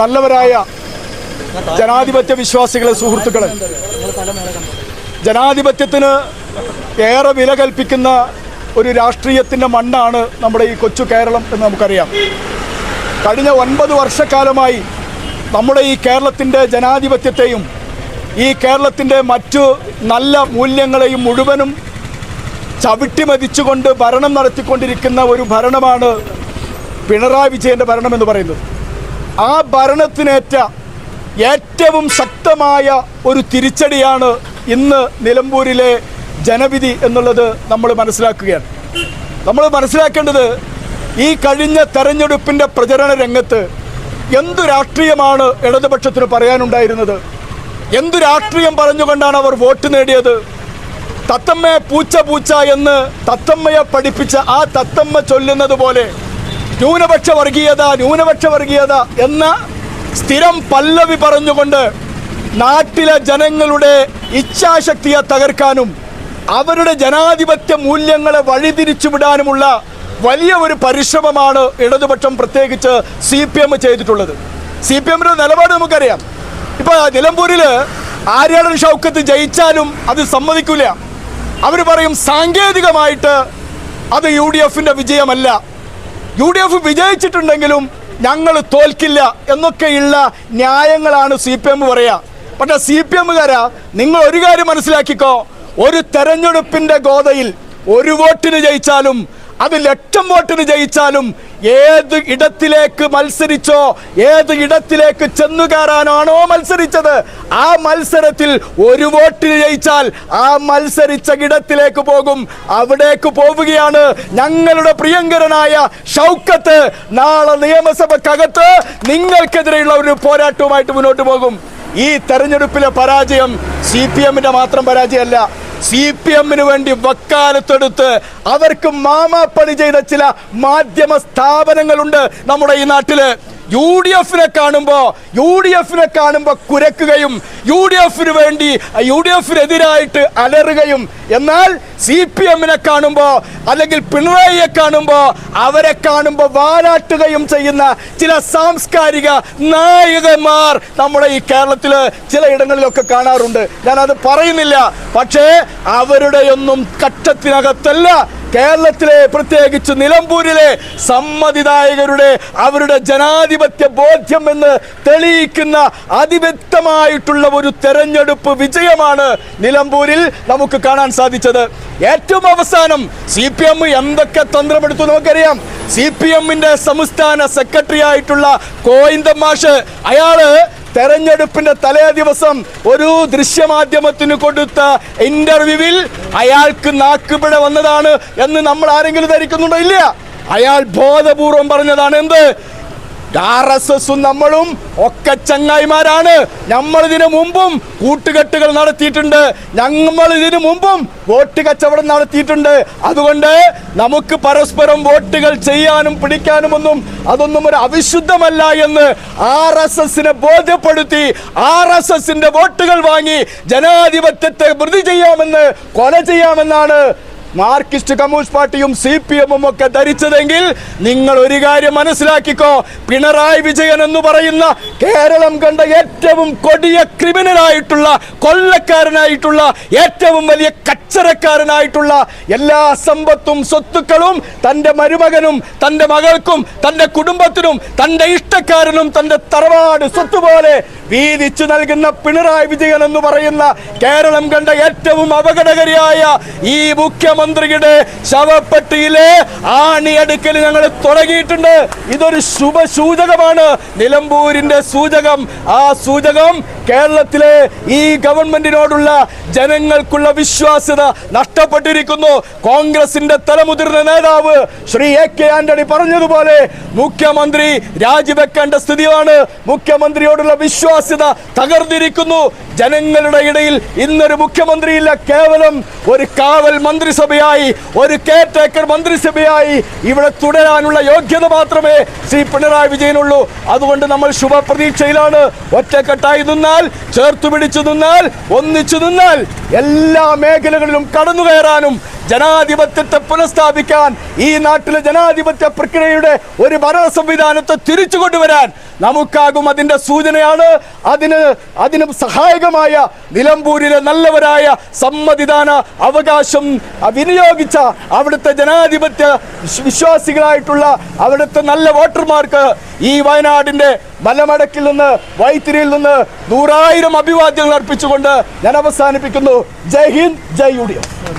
നല്ലവരായ ജനാധിപത്യ വിശ്വാസികളെ സുഹൃത്തുക്കളെ. ജനാധിപത്യത്തിന് ഏറെ വില കൽപ്പിക്കുന്ന ഒരു രാഷ്ട്രീയത്തിന്റെ മണ്ണാണ് നമ്മുടെ ഈ കൊച്ചു കേരളം എന്ന് നമുക്കറിയാം. കഴിഞ്ഞ ഒൻപത് വർഷക്കാലമായി നമ്മുടെ ഈ കേരളത്തിന്റെ ജനാധിപത്യത്തെയും ഈ കേരളത്തിന്റെ മറ്റു നല്ല മൂല്യങ്ങളെയും മുഴുവനും ചവിട്ടിമതിച്ചുകൊണ്ട് ഭരണം നടത്തിക്കൊണ്ടിരിക്കുന്ന ഒരു ഭരണമാണ് പിണറായി വിജയന്റെ ഭരണമെന്ന് പറയുന്നത്. ആ ഭരണത്തിനേറ്റ ഏറ്റവും ശക്തമായ ഒരു തിരിച്ചടിയാണ് ഇന്ന് നിലമ്പൂരിലെ ജനവിധി എന്നുള്ളത് നമ്മൾ മനസ്സിലാക്കുകയാണ്. നമ്മൾ മനസ്സിലാക്കേണ്ടത് ഈ കഴിഞ്ഞ തെരഞ്ഞെടുപ്പിന്റെ പ്രചരണ രംഗത്ത് എന്തു രാഷ്ട്രീയമാണ് ഇടതുപക്ഷത്തിന് പറയാനുണ്ടായിരുന്നത്? എന്തു രാഷ്ട്രീയം പറഞ്ഞുകൊണ്ടാണ് അവർ വോട്ട് നേടിയത്? തത്തമ്മയെ പൂച്ച പൂച്ച എന്ന് തത്തമ്മയെ പഠിപ്പിച്ച ആ തത്തമ്മ ചൊല്ലുന്നത് പോലെ ന്യൂനപക്ഷ വർഗീയത ന്യൂനപക്ഷ വർഗീയത എന്ന സ്ഥിരം പല്ലവി പറഞ്ഞുകൊണ്ട് നാട്ടിലെ ജനങ്ങളുടെ ഇച്ഛാശക്തിയെ തകർക്കാനും അവരുടെ ജനാധിപത്യ മൂല്യങ്ങളെ വഴിതിരിച്ചുവിടാനുമുള്ള വലിയ ഒരു പരിശ്രമമാണ് ഇടതുപക്ഷം പ്രത്യേകിച്ച് സി പി എം ചെയ്തിട്ടുള്ളത്. സി പി എമ്മിന്റെ നിലപാട് നമുക്കറിയാം. ഇപ്പൊ നിലമ്പൂരിൽ ആര്യാടൻ ഷൗക്കത്ത് ജയിച്ചാലും അത് സമ്മതിക്കില്ല അവർ പറയും സാങ്കേതികമായിട്ട് അത് യു ഡി എഫിന്റെ വിജയമല്ല. യു ഡി എഫ് വിജയിച്ചിട്ടുണ്ടെങ്കിലും ഞങ്ങൾ തോൽക്കില്ല എന്നൊക്കെയുള്ള ന്യായങ്ങളാണ് സി പി എം പറയുക. പക്ഷേ സി പി എമ്മുകാരാ നിങ്ങൾ ഒരു കാര്യം മനസ്സിലാക്കിക്കോ. ഒരു തെരഞ്ഞെടുപ്പിന്റെ ഗോതയിൽ ഒരു വോട്ടിന് ജയിച്ചാലും അത് ലക്ഷം വോട്ടിന് ജയിച്ചാലും ഏത് ഇടത്തിലേക്ക് മത്സരിച്ചോ ഏത് ഇടത്തിലേക്ക് ചെന്നു കയറാനാണോ മത്സരിച്ചത് ആ മത്സരത്തിൽ ഒരു വോട്ടിന് ജയിച്ചാൽ ആ മത്സരിച്ച ഇടത്തിലേക്ക് പോകും. അവിടേക്ക് പോവുകയാണ് ഞങ്ങളുടെ പ്രിയങ്കരനായ ഷൗക്കത്ത്. നാളെ നിയമസഭക്കകത്ത് നിങ്ങൾക്കെതിരെയുള്ള ഒരു പോരാട്ടവുമായിട്ട് മുന്നോട്ട് പോകും. ഈ തെരഞ്ഞെടുപ്പിലെ പരാജയം സി പി എമ്മിന്റെ മാത്രം പരാജയമല്ല. സി പി എമ്മിന് വേണ്ടി വക്കാലത്തെടുത്ത് അവർക്ക് മാമാപ്പണി ചെയ്ത ചില മാധ്യമ സ്ഥാപനങ്ങളുണ്ട് നമ്മുടെ ഈ നാട്ടിൽ. യു ഡി എഫിനെ കാണുമ്പോ യു ഡി എഫിനെ കാണുമ്പോ കുരക്കുകയും യു ഡി എഫിന് വേണ്ടി യു ഡി എഫിനെതിരായിട്ട് അലറുകയും. എന്നാൽ സി പി എമ്മിനെ കാണുമ്പോ അല്ലെങ്കിൽ പിണറായിയെ കാണുമ്പോ അവരെ കാണുമ്പോ വാലാട്ടുകയും ചെയ്യുന്ന ചില സാംസ്കാരിക നായകന്മാർ നമ്മുടെ ഈ കേരളത്തിൽ ചിലയിടങ്ങളിലൊക്കെ കാണാറുണ്ട്. ഞാൻ അത് പറയുന്നില്ല. പക്ഷേ അവരുടെയൊന്നും കറ്റത്തിനകത്തല്ല കേരളത്തിലെ പ്രത്യേകിച്ച് നിലമ്പൂരിലെ സമ്മതിദായകരുടെ അവരുടെ ജനാധിപത്യ ബോധ്യം എന്ന് തെളിയിക്കുന്ന അതിവ്യക്തമായിട്ടുള്ള ഒരു തെരഞ്ഞെടുപ്പ് വിജയമാണ് നിലമ്പൂരിൽ നമുക്ക് കാണാൻ സാധിച്ചത്. ഏറ്റവും അവസാനം സി പി എം എന്തൊക്കെ തന്ത്രമെടുത്തു നമുക്കറിയാം. സി പി എമ്മിന്റെ സംസ്ഥാന സെക്രട്ടറി ആയിട്ടുള്ള കോയിന്തം മാഷ് അയാൾ തെരഞ്ഞെടുപ്പിന്റെ തലേ ദിവസം ഒരു ദൃശ്യമാധ്യമത്തിന് കൊടുത്ത ഇന്റർവ്യൂവിൽ അയാൾക്ക് നാക്കുപിഴ വന്നതാണ് എന്ന് നമ്മൾ ആരെങ്കിലും ധരിക്കുന്നുണ്ടോ? ഇല്ല. അയാൾ ബോധപൂർവം പറഞ്ഞതാണ് എന്ത്? ആർ എസ് എസും നമ്മളും ഒക്കെ ചങ്ങായിമാരാണ്. നമ്മൾ ഇതിനു മുമ്പും കൂട്ടുകെട്ടുകൾ നടത്തിയിട്ടുണ്ട്. ഞങ്ങൾ ഇതിനു മുമ്പും വോട്ട് കച്ചവടം നടത്തിയിട്ടുണ്ട്. അതുകൊണ്ട് നമുക്ക് പരസ്പരം വോട്ടുകൾ ചെയ്യാനും പിടിക്കാനും ഒന്നും അതൊന്നും ഒരു അവിശുദ്ധമല്ല എന്ന് ആർ എസ് എസിനെ ബോധ്യപ്പെടുത്തി ആർ എസ് എസിന്റെ വോട്ടുകൾ വാങ്ങി ജനാധിപത്യത്തെ വൃതി ചെയ്യാമെന്ന് കൊല ചെയ്യാമെന്നാണ് മാർക്സിസ്റ്റ് കമ്മ്യൂണിസ്റ്റ് പാർട്ടിയും സി പി എമ്മും ഒക്കെ ധരിച്ചതെങ്കിൽ നിങ്ങൾ ഒരു കാര്യം മനസ്സിലാക്കിക്കോ. പിണറായി വിജയൻ എന്ന് പറയുന്ന കേരളം കണ്ട ഏറ്റവും കൊടിയ ക്രിമിനലായിട്ടുള്ള കൊള്ളക്കാരനായിട്ടുള്ള ഏറ്റവും വലിയ കച്ചറക്കാരനായിട്ടുള്ള എല്ലാ സമ്പത്തും സ്വത്തുക്കളും തന്റെ മരുമകനും തന്റെ മകൾക്കും തന്റെ കുടുംബത്തിനും തന്റെ ഇഷ്ടക്കാരനും തന്റെ തറവാട് സ്വത്ത് പോലെ വീതിച്ചു നൽകുന്ന പിണറായി വിജയൻ എന്ന് പറയുന്ന കേരളം കണ്ട ഏറ്റവും അപകടകരിയായ ഈ മുഖ്യമന്ത്രിയുടെ ശവപ്പെട്ടിയിലെ ആണിയടുക്കൽ ഞങ്ങൾ തുടങ്ങിയിട്ടുണ്ട്. ഇതൊരു ശുഭ സൂചകമാണ് നിലമ്പൂരിന്റെ സൂചകം. ആ സൂചകം കേരളത്തിലെ ഈ ഗവൺമെന്റിനോടുള്ള ജനങ്ങൾക്കുള്ള വിശ്വാസ്യത നഷ്ടപ്പെട്ടിരിക്കുന്നു. കോൺഗ്രസിന്റെ തലമുതിർന്ന നേതാവ് ശ്രീ എ കെ ആന്റണി പറഞ്ഞതുപോലെ മുഖ്യമന്ത്രി രാജിവെക്കേണ്ട സ്ഥിതിയാണ്. മുഖ്യമന്ത്രിയോടുള്ള വിശ്വാസ്യത തകർന്നിരിക്കുന്നു. ജനങ്ങളുടെ ഇടയിൽ ഇന്നൊരു മുഖ്യമന്ത്രിയില്ല. കേവലം ഒരു കാവൽ മന്ത്രിസഭയായി ഒരു കെയർടേക്കർ മന്ത്രിസഭയായി ഇവിടെ തുടരാനുള്ള യോഗ്യത മാത്രമേ ശ്രീ പിണറായി വിജയനുള്ളൂ. അതുകൊണ്ട് നമ്മൾ ശുഭപ്രതീക്ഷയിലാണ്. ഒറ്റക്കെട്ടായി നിന്നാൽ ചേർത്തു പിടിച്ചു നിന്നാൽ ഒന്നിച്ചു നിന്നാൽ എല്ലാ മേഖലകളിലും കടന്നു കയറാനും ജനാധിപത്യത്തെ പുനഃസ്ഥാപിക്കാൻ ഈ നാട്ടിലെ ജനാധിപത്യ പ്രക്രിയയുടെ ഒരു ഭരണ സംവിധാനത്തെ തിരിച്ചു കൊണ്ടുവരാൻ നമുക്കാകും അതിന്റെ സൂചനയാണ്. അതിന് അതിന് സഹായകമായ നിലമ്പൂരിലെ നല്ലവരായ സമ്മതിദാന അവകാശം വിനിയോഗിച്ച അവിടുത്തെ ജനാധിപത്യ വിശ്വ- വിശ്വാസികളായിട്ടുള്ള അവിടുത്തെ നല്ല വോട്ടർമാർക്ക് ഈ വയനാടിന്റെ മലമടക്കിൽ നിന്ന് വൈത്തിരിയിൽ നിന്ന് നൂറായിരം അഭിവാദ്യങ്ങൾ അർപ്പിച്ചുകൊണ്ട് ഞാൻ അവസാനിപ്പിക്കുന്നു. ജയ് ഹിന്ദ് ജയ് യു